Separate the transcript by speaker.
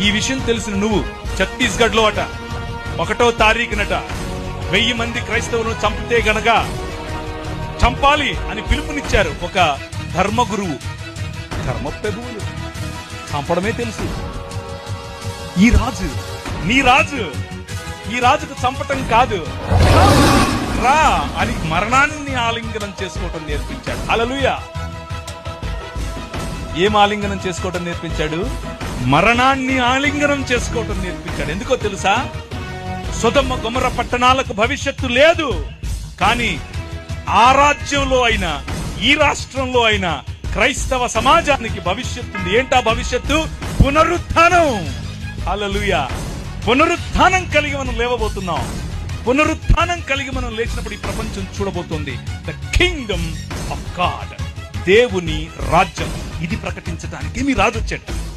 Speaker 1: ఈ విషయం తెలిసిన నువ్వు. ఛత్తీస్గఢ్లో అట. ఒకటో తారీఖునట. వెయ్యి మంది క్రైస్తవులను చంపితే గనక చంపాలి అని పిలుపునిచ్చారు ఒక ధర్మ గురువు ధర్మ ప్రభువులు చంపడమే తెలుసు. ఈ రాజు నీ రాజు ఈ రాజుకు చంపటం కాదు. రా అని మరణాన్ని ఆలింగనం చేసుకోవటం నేర్పించాడు. అలలుయా ఏం ఆలింగనం చేసుకోవటం నేర్పించాడు? మరణాన్ని ఆలింగనం చేసుకోవటం నేర్పించాడు. ఎందుకో తెలుసా? సుధమ్మ గుమర పట్టణాలకు భవిష్యత్తు లేదు. కానీ ఆ రాజ్యంలో అయినా ఈ రాష్ట్రంలో అయినా క్రైస్తవ సమాజానికి భవిష్యత్తు ఉంది. ఏంటా భవిష్యత్తు? పునరుత్థానం. హల్లెలూయా. పునరుత్థానం కలిగి మనం లేవబోతున్నాం. పునరుత్థానం కలిగి మనం లేచినప్పుడు ఈ ప్రపంచం చూడబోతుంది. ద కింగ్డమ్ ఆఫ్ గాడ్ దేవుని రాజ్యం. ఇది ప్రకటించడానికి మీ రాజు వచ్చాడు.